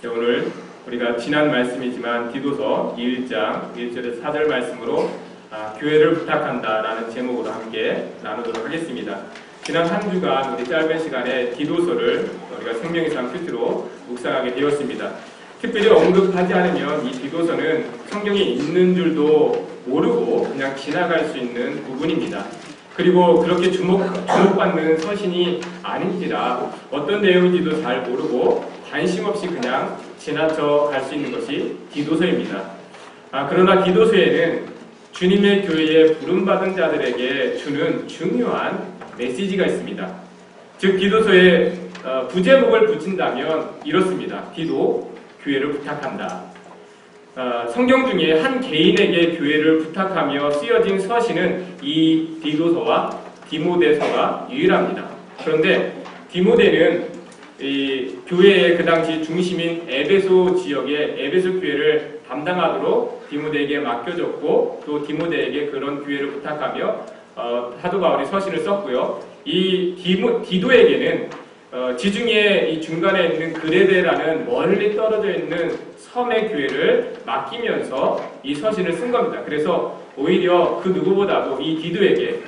네, 오늘 우리가 지난 말씀이지만 디도서 1장 1절에서 4절 말씀으로 아, 교회를 부탁한다라는 제목으로 함께 나누도록 하겠습니다. 지난 한 주간 우리 짧은 시간에 디도서를 우리가 생명의상 큐트로 묵상하게 되었습니다. 특별히 언급하지 않으면 이 디도서는 성경에 있는 줄도 모르고 그냥 지나갈 수 있는 부분입니다. 그리고 그렇게 주목, 주목받는 서신이 아닌지라 어떤 내용인지도 잘 모르고 관심 없이 그냥 지나쳐 갈 수 있는 것이 디도서입니다. 아, 그러나 디도서에는 주님의 교회에 부름받은 자들에게 주는 중요한 메시지가 있습니다. 즉, 디도서에 어, 부제목을 붙인다면 이렇습니다. 디도, 교회를 부탁한다. 어, 성경 중에 한 개인에게 교회를 부탁하며 쓰여진 서신은 이 디도서와 디모데서가 유일합니다. 그런데 디모데는 이 교회의 그 당시 중심인 에베소 지역의 에베소 교회를 담당하도록 디모데에게 맡겨졌고 또 디모데에게 그런 교회를 부탁하며 어, 사도 바울이 서신을 썼고요. 이 디모, 디도에게는 어, 지중해 이 중간에 있는 그레데라는 멀리 떨어져 있는 섬의 교회를 맡기면서 이 서신을 쓴 겁니다. 그래서 오히려 그 누구보다도 이 디도에게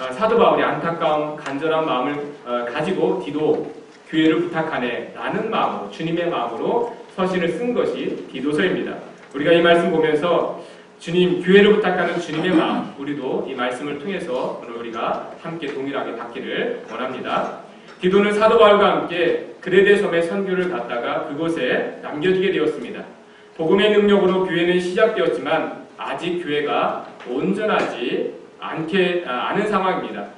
어, 사도 바울이 안타까운 간절한 마음을 어, 가지고 디도 교회를 부탁하네 라는 마음으로 주님의 마음으로 서신을 쓴 것이 디도서입니다. 우리가 이 말씀 보면서 주님 교회를 부탁하는 주님의 마음 우리도 이 말씀을 통해서 오늘 우리가 함께 동일하게 받기를 원합니다. 디도는 사도 바울과 함께 그레데 섬에 선교를 갔다가 그곳에 남겨지게 되었습니다. 복음의 능력으로 교회는 시작되었지만 아직 교회가 온전하지 않게 아, 않은 상황입니다.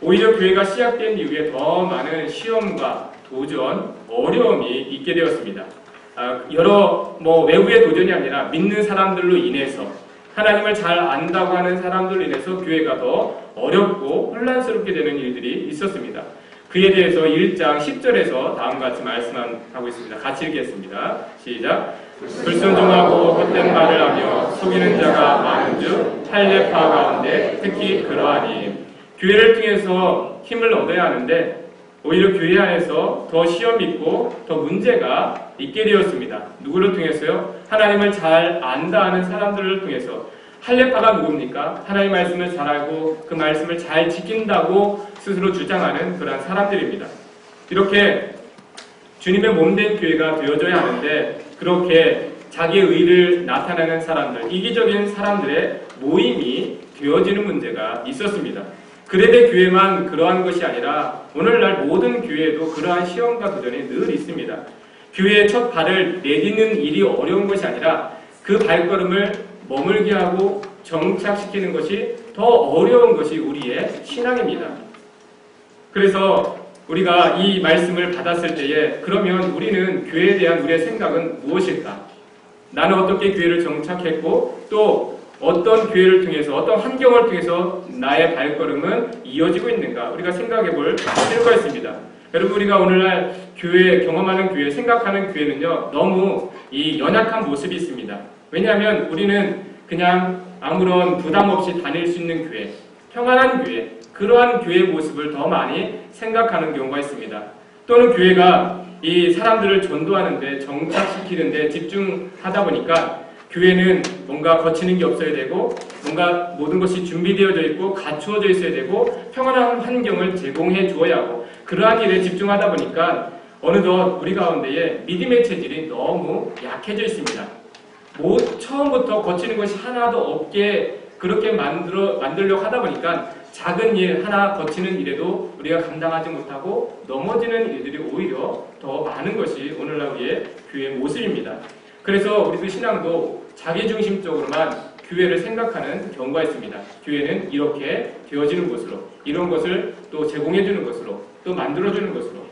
오히려 교회가 시작된 이후에 더 많은 시험과 도전, 어려움이 있게 되었습니다. 아, 여러 뭐 외부의 도전이 아니라 믿는 사람들로 인해서 하나님을 잘 안다고 하는 사람들로 인해서 교회가 더 어렵고 혼란스럽게 되는 일들이 있었습니다. 그에 대해서 1장 10절에서 다음과 같이 말씀하고 있습니다. 같이 읽겠습니다. 시작. 불순종하고 헛된 말을 하며 속이는 자가 많은 중 할례파 가운데 특히 그러하니 교회를 통해서 힘을 얻어야 하는데 오히려 교회 안에서 더 시험 있고 더 문제가 있게 되었습니다. 누구를 통해서요? 하나님을 잘 안다 하는 사람들을 통해서 할례파가 누굽니까? 하나님 말씀을 잘 알고 그 말씀을 잘 지킨다고 스스로 주장하는 그러한 사람들입니다. 이렇게 주님의 몸된 교회가 되어져야 하는데 그렇게 자기의 의를 나타내는 사람들, 이기적인 사람들의 모임이 되어지는 문제가 있었습니다. 그레데 교회만 그러한 것이 아니라 오늘날 모든 교회에도 그러한 시험과 도전이 늘 있습니다. 교회의 첫 발을 내딛는 일이 어려운 것이 아니라 그 발걸음을 머물게 하고 정착시키는 것이 더 어려운 것이 우리의 신앙입니다. 그래서 우리가 이 말씀을 받았을 때에 그러면 우리는 교회에 대한 우리의 생각은 무엇일까? 나는 어떻게 교회를 정착했고 또 어떤 교회를 통해서 어떤 환경을 통해서 나의 발걸음은 이어지고 있는가 우리가 생각해 볼 필요가 있습니다. 여러분 우리가 오늘날 교회 경험하는 교회 생각하는 교회는요 너무 이 연약한 모습이 있습니다. 왜냐하면 우리는 그냥 아무런 부담 없이 다닐 수 있는 교회, 평안한 교회, 그러한 교회의 모습을 더 많이 생각하는 경우가 있습니다. 또는 교회가 이 사람들을 전도하는데 정착시키는데 집중하다 보니까 교회는 뭔가 거치는 게 없어야 되고 뭔가 모든 것이 준비되어져 있고 갖추어져 있어야 되고 평안한 환경을 제공해 주어야 하고 그러한 일에 집중하다 보니까 어느덧 우리 가운데에 믿음의 체질이 너무 약해져 있습니다. 뭐 처음부터 거치는 것이 하나도 없게 그렇게 만들어 만들려고 하다 보니까 작은 일 하나 거치는 일에도 우리가 감당하지 못하고 넘어지는 일들이 오히려 더 많은 것이 오늘날 우리의 교회의 모습입니다. 그래서 우리도 신앙도 자기중심적으로만 교회를 생각하는 경우가 있습니다. 교회는 이렇게 되어지는 것으로, 이런 것을 또 제공해주는 것으로, 또 만들어주는 것으로,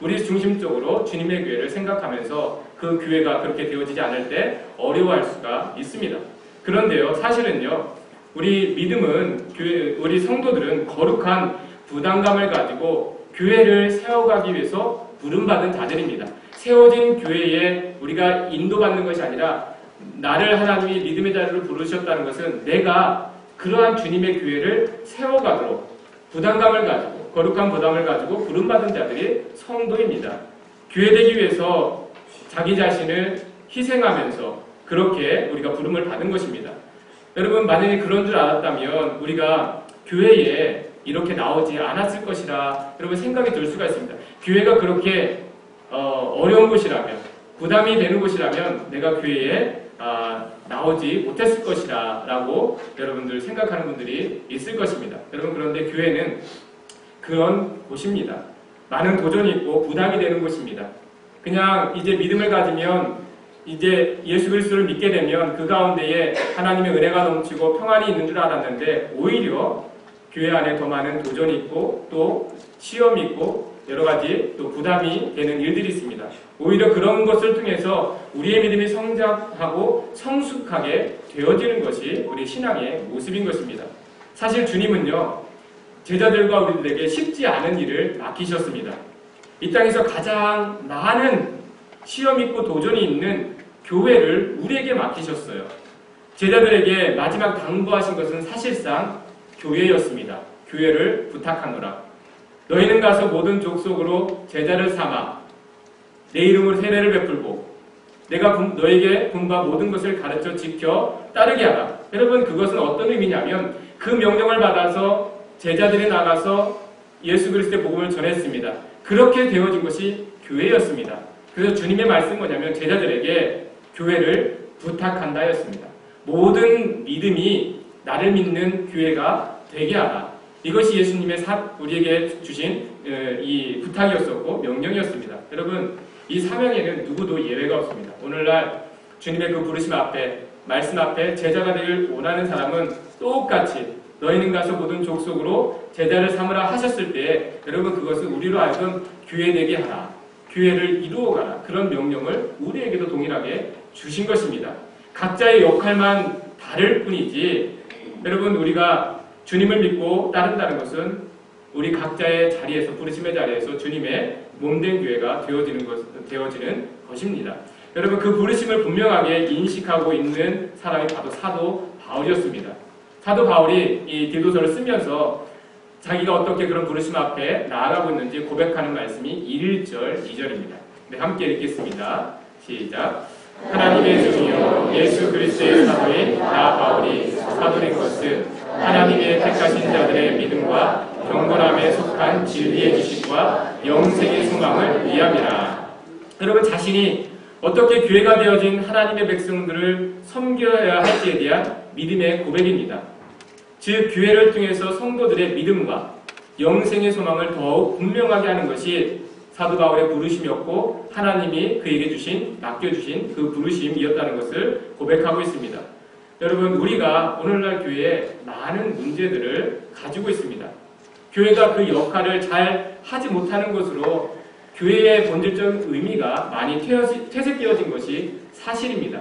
우리 중심적으로 주님의 교회를 생각하면서 그 교회가 그렇게 되어지지 않을 때 어려워할 수가 있습니다. 그런데요, 사실은요, 우리 믿음은, 교회, 우리 성도들은 거룩한 부담감을 가지고 교회를 세워가기 위해서 부름받은 자들입니다. 세워진 교회에 우리가 인도받는 것이 아니라 나를 하나님이 믿음의 자리로 부르셨다는 것은 내가 그러한 주님의 교회를 세워가도록 부담감을 가지고 거룩한 부담을 가지고 부름받은 자들이 성도입니다. 교회 되기 위해서 자기 자신을 희생하면서 그렇게 우리가 부름을 받은 것입니다. 여러분 만약에 그런 줄 알았다면 우리가 교회에 이렇게 나오지 않았을 것이라 여러분 생각이 들 수가 있습니다. 교회가 그렇게 어, 려운 곳이라면 부담이 되는 곳이라면 내가 교회에 아, 나오지 못했을 것이다 라고 여러분들 생각하는 분들이 있을 것입니다. 여러분 그런데 교회는 그런 곳입니다. 많은 도전이 있고 부담이 되는 곳입니다. 그냥 이제 믿음을 가지면 이제 예수 그리스도를 믿게 되면 그 가운데에 하나님의 은혜가 넘치고 평안이 있는 줄 알았는데 오히려 교회 안에 더 많은 도전이 있고 또 시험이 있고 여러 가지 또 부담이 되는 일들이 있습니다. 오히려 그런 것을 통해서 우리의 믿음이 성장하고 성숙하게 되어지는 것이 우리 신앙의 모습인 것입니다. 사실 주님은요, 제자들과 우리들에게 쉽지 않은 일을 맡기셨습니다. 이 땅에서 가장 많은 시험 있고 도전이 있는 교회를 우리에게 맡기셨어요. 제자들에게 마지막 당부하신 것은 사실상 교회였습니다. 교회를 부탁하노라. 너희는 가서 모든 족속으로 제자를 삼아 내 이름으로 세례를 베풀고 내가 너에게 분바 모든 것을 가르쳐 지켜 따르게 하라. 여러분 그것은 어떤 의미냐면 그 명령을 받아서 제자들이 나가서 예수 그리스도의 복음을 전했습니다. 그렇게 되어진 것이 교회였습니다. 그래서 주님의 말씀은 뭐냐면 제자들에게 교회를 부탁한다였습니다. 모든 믿음이 나를 믿는 교회가 되게 하라. 이것이 예수님의 사, 우리에게 주신 어, 이 부탁이었었고 명령이었습니다. 여러분 이 사명에는 누구도 예외가 없습니다. 오늘날 주님의 그 부르심 앞에 말씀 앞에 제자가 되길 원하는 사람은 똑같이 너희는 가서 모든 족속으로 제자를 삼으라 하셨을 때 여러분 그것은 우리로 하여금 교회 되게 하라. 교회를 이루어가라. 그런 명령을 우리에게도 동일하게 주신 것입니다. 각자의 역할만 다를 뿐이지 여러분 우리가 주님을 믿고 따른다는 것은 우리 각자의 자리에서 부르심의 자리에서 주님의 몸된 교회가 되어지는 것 되어지는 것입니다. 여러분 그 부르심을 분명하게 인식하고 있는 사람이 바로 사도 바울이었습니다. 사도 바울이 이 디도서를 쓰면서 자기가 어떻게 그런 부르심 앞에 나아가고 있는지 고백하는 말씀이 1절, 2절입니다. 네, 함께 읽겠습니다. 시작. 하나님의 종이요 예수 그리스도의 사도인 나 바울이 사도된 것은 하나님의 택하신 자들의 믿음과 경건함에 속한 진리의 지식과 영생의 소망을 위함이라. 여러분 자신이 어떻게 교회가 되어진 하나님의 백성들을 섬겨야 할지에 대한 믿음의 고백입니다. 즉 교회를 통해서 성도들의 믿음과 영생의 소망을 더욱 분명하게 하는 것이 사도 바울의 부르심이었고 하나님이 그에게 주신 맡겨주신 그 부르심이었다는 것을 고백하고 있습니다. 여러분 우리가 오늘날 교회에 많은 문제들을 가지고 있습니다. 교회가 그 역할을 잘 하지 못하는 것으로 교회의 본질적 의미가 많이 퇴색되어진 것이 사실입니다.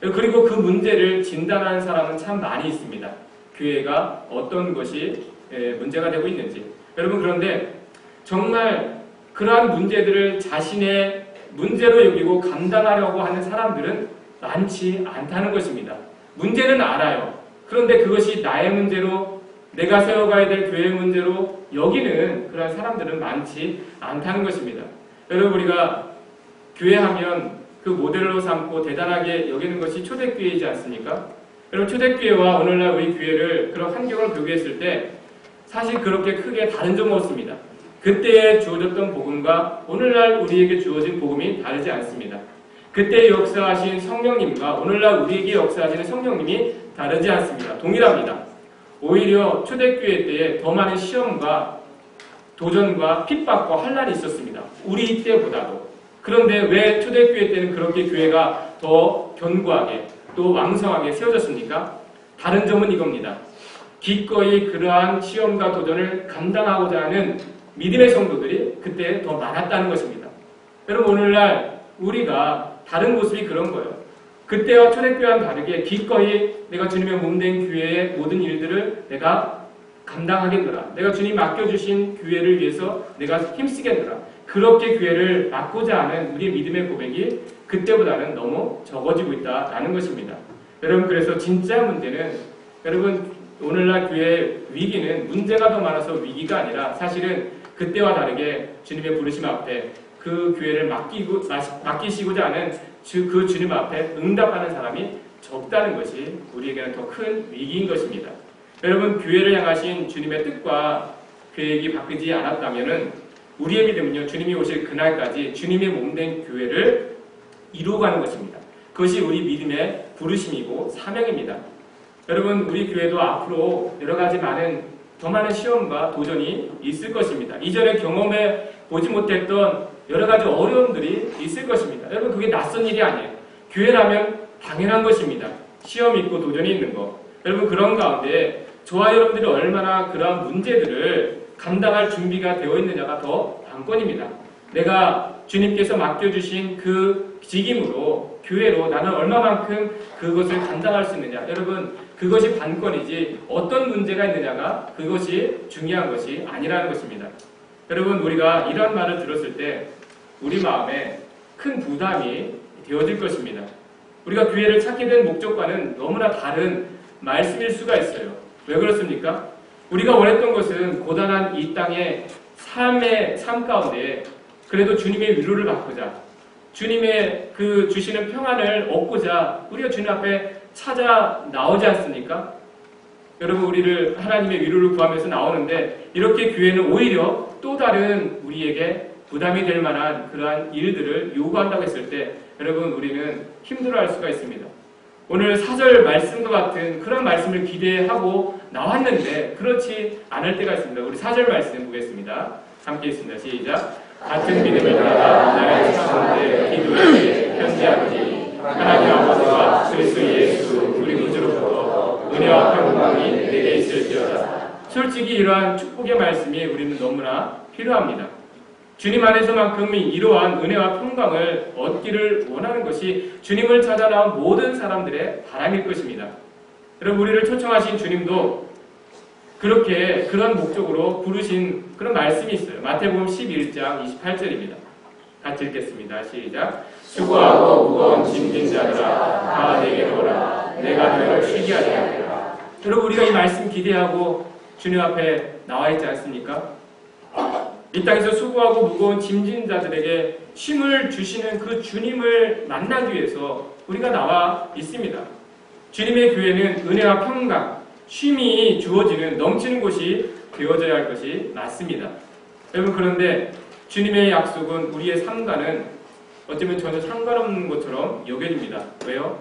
그리고 그 문제를 진단하는 사람은 참 많이 있습니다. 교회가 어떤 것이 문제가 되고 있는지. 여러분 그런데 정말 그러한 문제들을 자신의 문제로 여기고 감당하려고 하는 사람들은 많지 않다는 것입니다. 문제는 알아요. 그런데 그것이 나의 문제로 내가 세워가야 될 교회의 문제로 여기는 그런 사람들은 많지 않다는 것입니다. 여러분 우리가 교회하면 그 모델로 삼고 대단하게 여기는 것이 초대교회이지 않습니까? 여러분 초대교회와 오늘날 우리 교회를 그런 환경을 비교했을 때 사실 그렇게 크게 다른 점은 없습니다. 그때에 주어졌던 복음과 오늘날 우리에게 주어진 복음이 다르지 않습니다. 그때 역사하신 성령님과 오늘날 우리에게 역사하시는 성령님이 다르지 않습니다. 동일합니다. 오히려 초대교회 때에 더 많은 시험과 도전과 핍박과 환란이 있었습니다. 우리 때보다도. 그런데 왜 초대교회 때는 그렇게 교회가 더 견고하게 또 왕성하게 세워졌습니까? 다른 점은 이겁니다. 기꺼이 그러한 시험과 도전을 감당하고자 하는 믿음의 성도들이 그때 더 많았다는 것입니다. 여러분 오늘날 우리가 다른 모습이 그런 거예요. 그때와 초대교회와는 다르게 기꺼이 내가 주님의 몸된 교회의 모든 일들을 내가 감당하겠노라. 내가 주님 맡겨주신 교회를 위해서 내가 힘쓰겠노라. 그렇게 교회를 맡고자 하는 우리의 믿음의 고백이 그때보다는 너무 적어지고 있다라는 것입니다. 여러분 그래서 진짜 문제는 여러분 오늘날 교회 위기는 문제가 더 많아서 위기가 아니라 사실은 그때와 다르게 주님의 부르심 앞에 그 교회를 맡기고, 맡기시고자 하는 주- 그 주님 앞에 응답하는 사람이 적다는 것이 우리에게는 더 큰 위기인 것입니다. 여러분, 교회를 향하신 주님의 뜻과 계획이 바뀌지 않았다면 우리의 믿음은요, 주님이 오실 그날까지 주님의 몸된 교회를 이루어가는 것입니다. 그것이 우리 믿음의 부르심이고 사명입니다. 여러분, 우리 교회도 앞으로 여러 가지 많은 더 많은 시험과 도전이 있을 것입니다. 이전에 경험해 보지 못했던 여러 가지 어려움들이 있을 것입니다. 여러분, 그게 낯선 일이 아니에요. 교회라면 당연한 것입니다. 시험이 있고 도전이 있는 거. 여러분, 그런 가운데 저와 여러분들이 얼마나 그러한 문제들을 감당할 준비가 되어 있느냐가 더 관건입니다. 내가 주님께서 맡겨주신 그 직임으로 교회로 나는 얼마만큼 그것을 감당할 수 있느냐. 여러분, 그것이 관건이지 어떤 문제가 있느냐가 그것이 중요한 것이 아니라는 것입니다. 여러분, 우리가 이런 말을 들었을 때 우리 마음에 큰 부담이 되어질 것입니다. 우리가 교회를 찾게 된 목적과는 너무나 다른 말씀일 수가 있어요. 왜 그렇습니까? 우리가 원했던 것은 고단한 이 땅의 삶의 삶 가운데 그래도 주님의 위로를 받고자 주님의 그 주시는 평안을 얻고자 우리가 주님 앞에 찾아 나오지 않습니까? 여러분 우리를 하나님의 위로를 구하면서 나오는데 이렇게 교회는 오히려 또 다른 우리에게 부담이 될 만한 그러한 일들을 요구한다고 했을 때 여러분 우리는 힘들어할 수가 있습니다. 오늘 사절 말씀과 같은 그런 말씀을 기대하고 나왔는데 그렇지 않을 때가 있습니다. 우리 사절 말씀 보겠습니다. 함께 있습니다. 시작. 같은 믿음을 따라 나의 가운데 기도에 현지하노니 하나님 아버지와 그리스도 예수 우리 구주로부터 은혜와 평강이 내게 있을지어다. 솔직히 이러한 축복의 말씀이 우리는 너무나 필요합니다. 주님 안에서만큼 이러한 은혜와 평강을 얻기를 원하는 것이 주님을 찾아 나온 모든 사람들의 바람일 것입니다. 여러분 우리를 초청하신 주님도 그렇게 그런 목적으로 부르신 그런 말씀이 있어요. 마태복음 11장 28절입니다. 같이 읽겠습니다. 시작. 수고하고 무거운 짐진 자들아 다 내게로 오라. 내가 너를 쉬게 하리라. 여러분 우리가 이 말씀 기대하고 주님 앞에 나와 있지 않습니까? 이 땅에서 수고하고 무거운 짐진 자들에게 쉼을 주시는 그 주님을 만나기 위해서 우리가 나와 있습니다. 주님의 교회는 은혜와 평강, 쉼이 주어지는 넘치는 곳이 되어져야 할 것이 맞습니다. 여러분 그런데 주님의 약속은 우리의 삶과는 어쩌면 전혀 상관없는 것처럼 여겨집니다. 왜요?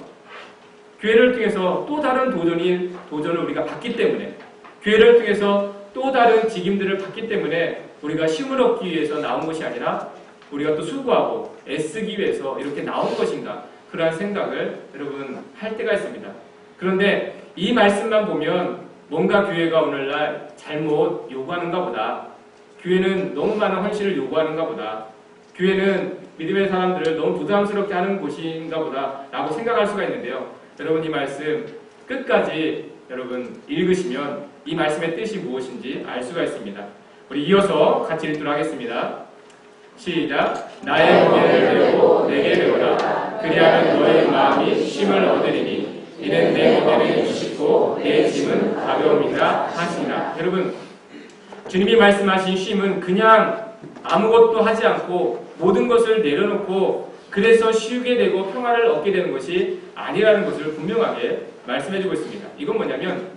교회를 통해서 또 다른 도전이 도전을 우리가 받기 때문에 교회를 통해서 또 다른 직임들을 받기 때문에 우리가 힘을 얻기 위해서 나온 것이 아니라 우리가 또 수고하고 애쓰기 위해서 이렇게 나온 것인가 그러한 생각을 여러분 할 때가 있습니다. 그런데 이 말씀만 보면 뭔가 교회가 오늘날 잘못 요구하는가 보다. 교회는 너무 많은 헌신을 요구하는가 보다. 교회는 믿음의 사람들을 너무 부담스럽게 하는 곳인가 보다. 라고 생각할 수가 있는데요. 여러분 이 말씀 끝까지 여러분 읽으시면 이 말씀의 뜻이 무엇인지 알 수가 있습니다. 우리 이어서 같이 읽도록 하겠습니다. 시작. 나의 무게를 메고 내게 배우라. 그리하면 너의 마음이 쉼을 얻으리니 이는 내 무게는 쉽고 내 짐은 가벼움이라 하시니라. 여러분 주님이 말씀하신 쉼은 그냥 아무것도 하지 않고 모든 것을 내려놓고 그래서 쉬게 되고 평화를 얻게 되는 것이 아니라는 것을 분명하게 말씀해주고 있습니다. 이건 뭐냐면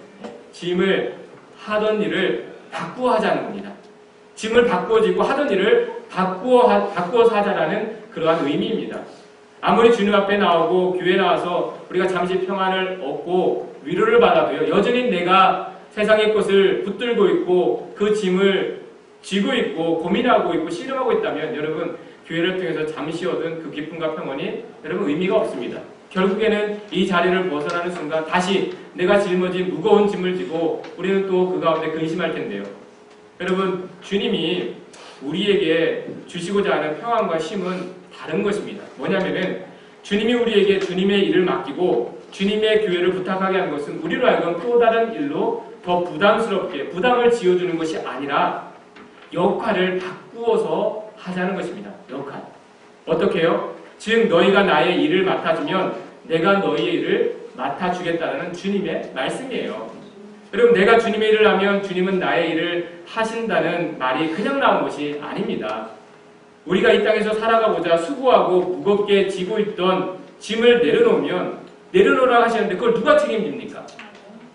짐을 하던 일을 바꾸어 하자는 겁니다. 짐을 바꾸어 지고 하던 일을 바꾸어, 하, 바꾸어서 하자라는 그러한 의미입니다. 아무리 주님 앞에 나오고 교회 나와서 우리가 잠시 평안을 얻고 위로를 받아도요, 여전히 내가 세상의 것을 붙들고 있고 그 짐을 쥐고 있고 고민하고 있고 씨름하고 있다면 여러분 교회를 통해서 잠시 얻은 그 기쁨과 평온이 여러분 의미가 없습니다. 결국에는 이 자리를 벗어나는 순간 다시 내가 짊어진 무거운 짐을 지고 우리는 또 그 가운데 근심할 텐데요. 여러분 주님이 우리에게 주시고자 하는 평안과 쉼은 다른 것입니다. 뭐냐면은 주님이 우리에게 주님의 일을 맡기고 주님의 교회를 부탁하게 하는 것은 우리로 하여금 또 다른 일로 더 부담스럽게 부담을 지어주는 것이 아니라 역할을 바꾸어서 하자는 것입니다. 역할. 어떻게요? 즉 너희가 나의 일을 맡아주면 내가 너희의 일을 맡아주겠다는 주님의 말씀이에요. 여러분 내가 주님의 일을 하면 주님은 나의 일을 하신다는 말이 그냥 나온 것이 아닙니다. 우리가 이 땅에서 살아가고자 수고하고 무겁게 지고 있던 짐을 내려놓으면 내려놓으라 하시는데 그걸 누가 책임집니까?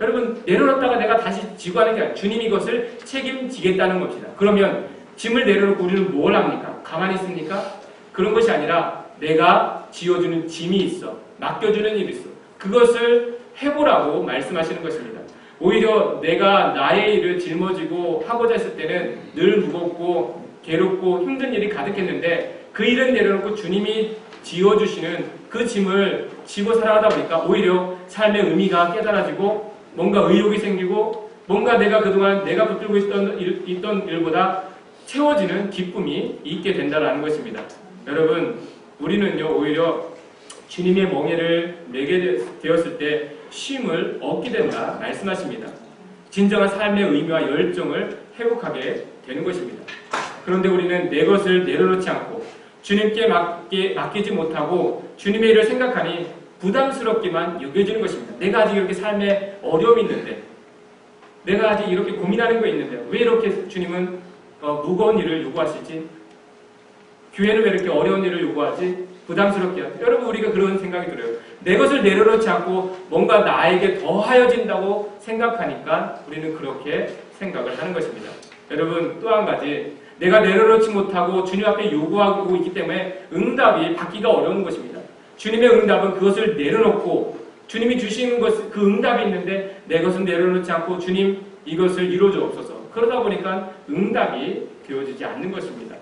여러분 내려놓다가 내가 다시 지고 하는 게 아니라 주님이 이것을 책임지겠다는 겁니다. 그러면 짐을 내려놓고 우리는 뭘 합니까? 가만히 있습니까? 그런 것이 아니라 내가 지어주는 짐이 있어. 맡겨주는 일이 있어. 그것을 해보라고 말씀하시는 것입니다. 오히려 내가 나의 일을 짊어지고 하고자 했을 때는 늘 무겁고 괴롭고 힘든 일이 가득했는데 그 일은 내려놓고 주님이 지어주시는 그 짐을 지고 살아가다 보니까 오히려 삶의 의미가 깨달아지고 뭔가 의욕이 생기고 뭔가 내가 그동안 내가 붙들고 있던, 일, 있던 일보다 채워지는 기쁨이 있게 된다는 것입니다. 여러분, 우리는요, 오히려 주님의 멍에를 매게 되었을 때 쉼을 얻게 된다 말씀하십니다. 진정한 삶의 의미와 열정을 회복하게 되는 것입니다. 그런데 우리는 내 것을 내려놓지 않고 주님께 맡기, 맡기지 못하고 주님의 일을 생각하니 부담스럽기만 여겨지는 것입니다. 내가 아직 이렇게 삶에 어려움이 있는데 내가 아직 이렇게 고민하는 거 있는데 왜 이렇게 주님은 어, 무거운 일을 요구하시지? 교회는 왜 이렇게 어려운 일을 요구하지? 부담스럽게 하지? 여러분 우리가 그런 생각이 들어요. 내 것을 내려놓지 않고 뭔가 나에게 더 하여진다고 생각하니까 우리는 그렇게 생각을 하는 것입니다. 여러분 또 한 가지 내가 내려놓지 못하고 주님 앞에 요구하고 있기 때문에 응답이 받기가 어려운 것입니다. 주님의 응답은 그것을 내려놓고 주님이 주시는 것, 그 응답이 있는데 내 것은 내려놓지 않고 주님 이것을 이루어져 없어서 그러다 보니까 응답이 되어지지 않는 것입니다.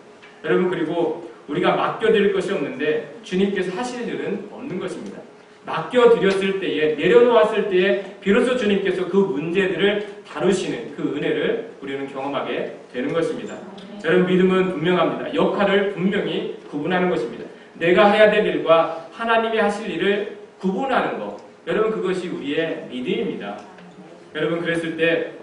여러분 그리고 우리가 맡겨드릴 것이 없는데 주님께서 하실 일은 없는 것입니다. 맡겨드렸을 때에 내려놓았을 때에 비로소 주님께서 그 문제들을 다루시는 그 은혜를 우리는 경험하게 되는 것입니다. 여러분 믿음은 분명합니다. 역할을 분명히 구분하는 것입니다. 내가 해야 될 일과 하나님이 하실 일을 구분하는 것. 여러분 그것이 우리의 믿음입니다. 여러분 그랬을 때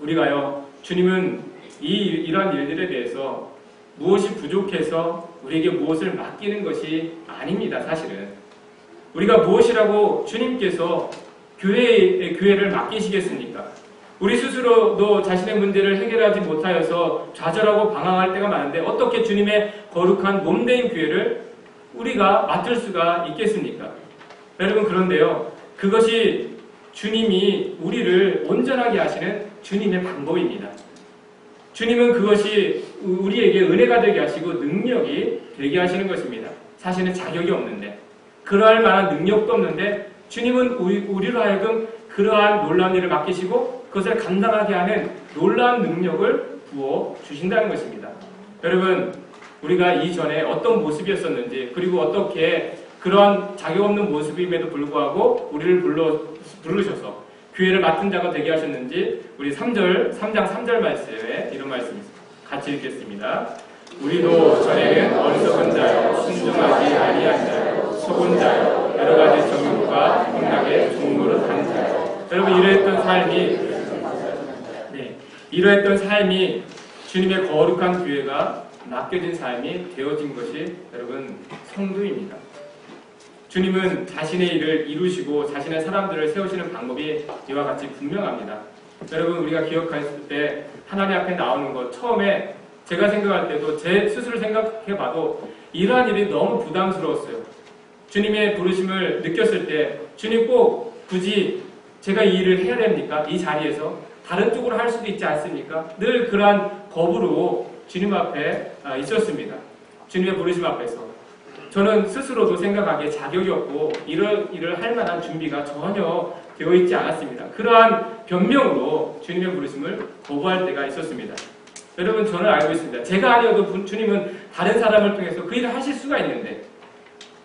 우리가요 주님은 이 이러한 일들에 대해서 무엇이 부족해서 우리에게 무엇을 맡기는 것이 아닙니다. 사실은 우리가 무엇이라고 주님께서 교회에 교회를 맡기시겠습니까? 우리 스스로도 자신의 문제를 해결하지 못하여서 좌절하고 방황할 때가 많은데 어떻게 주님의 거룩한 몸된 교회를 우리가 맡을 수가 있겠습니까? 여러분 그런데요. 그것이 주님이 우리를 온전하게 하시는 주님의 방법입니다. 주님은 그것이 우리에게 은혜가 되게 하시고 능력이 되게 하시는 것입니다. 사실은 자격이 없는데 그러할 만한 능력도 없는데 주님은 우리로 하여금 그러한 놀라운 일을 맡기시고 그것을 감당하게 하는 놀라운 능력을 부어 주신다는 것입니다. 여러분 우리가 이전에 어떤 모습이었었는지 그리고 어떻게 그러한 자격 없는 모습임에도 불구하고 우리를 불러 부르셔서 교회를 맡은 자가 되게 하셨는지 우리 3절 3장 3절 말씀에 이런 말씀이. 같이 읽겠습니다. 우리도 전에는 어리석은 자요 순종하지 아니한 자요 속은 자요 여러 가지 정욕과 문학의 종로를 하는 자요 여러분 이러했던 삶이 네, 이러했던 삶이 주님의 거룩한 교회가 맡겨진 삶이 되어진 것이 여러분 성도입니다. 주님은 자신의 일을 이루시고 자신의 사람들을 세우시는 방법이 이와 같이 분명합니다. 여러분 우리가 기억했을 때 하나님 앞에 나오는 것 처음에 제가 생각할 때도 제 스스로 생각해봐도 이러한 일이 너무 부담스러웠어요. 주님의 부르심을 느꼈을 때 주님 꼭 굳이 제가 이 일을 해야 됩니까? 이 자리에서 다른 쪽으로 할 수도 있지 않습니까? 늘 그러한 겁으로 주님 앞에 아, 있었습니다. 주님의 부르심 앞에서. 저는 스스로도 생각하기에 자격이 없고 이런 일을 할 만한 준비가 전혀 되어 있지 않았습니다. 그러한 변명으로 주님의 부르심을 거부할 때가 있었습니다. 여러분 저는 알고 있습니다. 제가 아니어도 주님은 다른 사람을 통해서 그 일을 하실 수가 있는데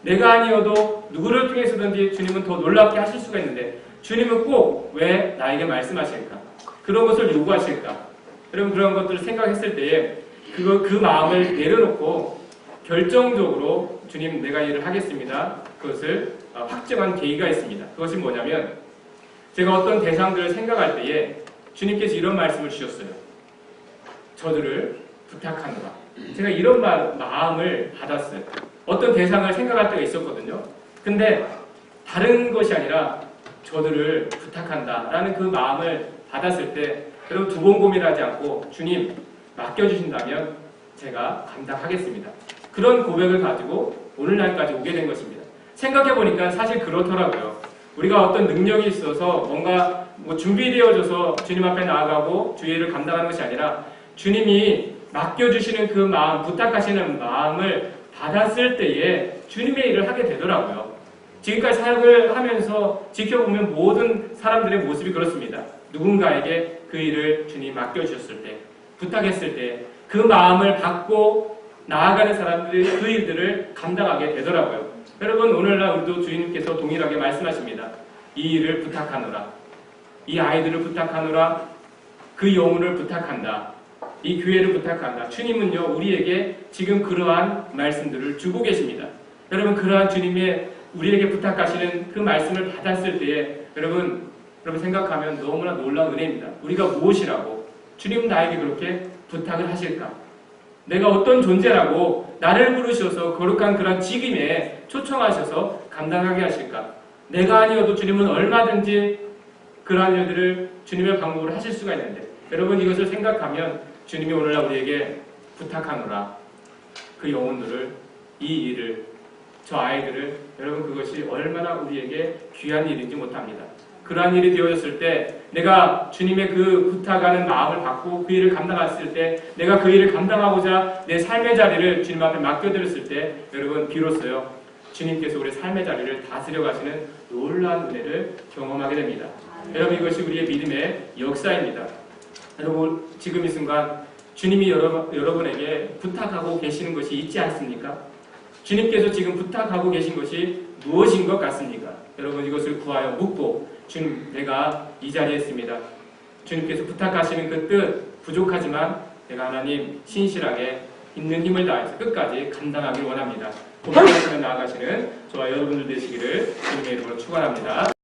내가 아니어도 누구를 통해서든지 주님은 더 놀랍게 하실 수가 있는데 주님은 꼭 왜 나에게 말씀하실까? 그런 것을 요구하실까? 여러분 그런 것들을 생각했을 때에 그거 그 마음을 내려놓고 결정적으로 주님 내가 일을 하겠습니다. 그것을 어, 확정한 계기가 있습니다. 그것이 뭐냐면 제가 어떤 대상들을 생각할 때에 주님께서 이런 말씀을 주셨어요. 저들을 부탁하노라. 제가 이런 마음을 받았어요. 어떤 대상을 생각할 때가 있었거든요. 근데 다른 것이 아니라 저들을 부탁한다 라는 그 마음을 받았을 때 여러분 두 번 고민하지 않고 주님 맡겨주신다면 제가 감당하겠습니다. 그런 고백을 가지고 오늘날까지 오게 된 것입니다. 생각해 보니까 사실 그렇더라고요. 우리가 어떤 능력이 있어서 뭔가 뭐 준비되어져서 주님 앞에 나아가고 주의를 감당하는 것이 아니라 주님이 맡겨주시는 그 마음, 부탁하시는 마음을 받았을 때에 주님의 일을 하게 되더라고요. 지금까지 사역을 하면서 지켜보면 모든 사람들의 모습이 그렇습니다. 누군가에게 그 일을 주님 맡겨주셨을 때, 부탁했을 때, 그 마음을 받고 나아가는 사람들이 그 일들을 감당하게 되더라고요. 여러분, 오늘날 우리도 주님께서 동일하게 말씀하십니다. 이 일을 부탁하노라. 이 아이들을 부탁하노라. 그 영혼을 부탁한다. 이 교회를 부탁한다. 주님은요, 우리에게 지금 그러한 말씀들을 주고 계십니다. 여러분, 그러한 주님의 우리에게 부탁하시는 그 말씀을 받았을 때에 여러분, 여러분 생각하면 너무나 놀라운 은혜입니다. 우리가 무엇이라고 주님은 나에게 그렇게 부탁을 하실까? 내가 어떤 존재라고 나를 부르셔서 거룩한 그런 직임에 초청하셔서 감당하게 하실까? 내가 아니어도 주님은 얼마든지 그러한 일들을 주님의 방법으로 하실 수가 있는데 여러분 이것을 생각하면 주님이 오늘날 우리에게 부탁하노라 그 영혼들을 이 일을 저 아이들을 여러분 그것이 얼마나 우리에게 귀한 일인지 못합니다. 그러한 일이 되어졌을 때 내가 주님의 그 부탁하는 마음을 받고 그 일을 감당했을 때 내가 그 일을 감당하고자 내 삶의 자리를 주님 앞에 맡겨드렸을 때 여러분 비로소요 주님께서 우리 삶의 자리를 다스려 가시는 놀라운 은혜를 경험하게 됩니다. 여러분 이것이 우리의 믿음의 역사입니다. 여러분 지금 이 순간 주님이 여러, 여러분에게 부탁하고 계시는 것이 있지 않습니까? 주님께서 지금 부탁하고 계신 것이 무엇인 것 같습니까? 여러분 이것을 구하여 묻고 주님 내가 이 자리에 있습니다. 주님께서 부탁하시는 그 뜻 부족하지만 내가 하나님 신실하게 있는 힘을 다해서 끝까지 감당하길 원합니다. 고백하시며 나아가시는 저와 여러분들 되시기를 주님의 이름으로 축원합니다.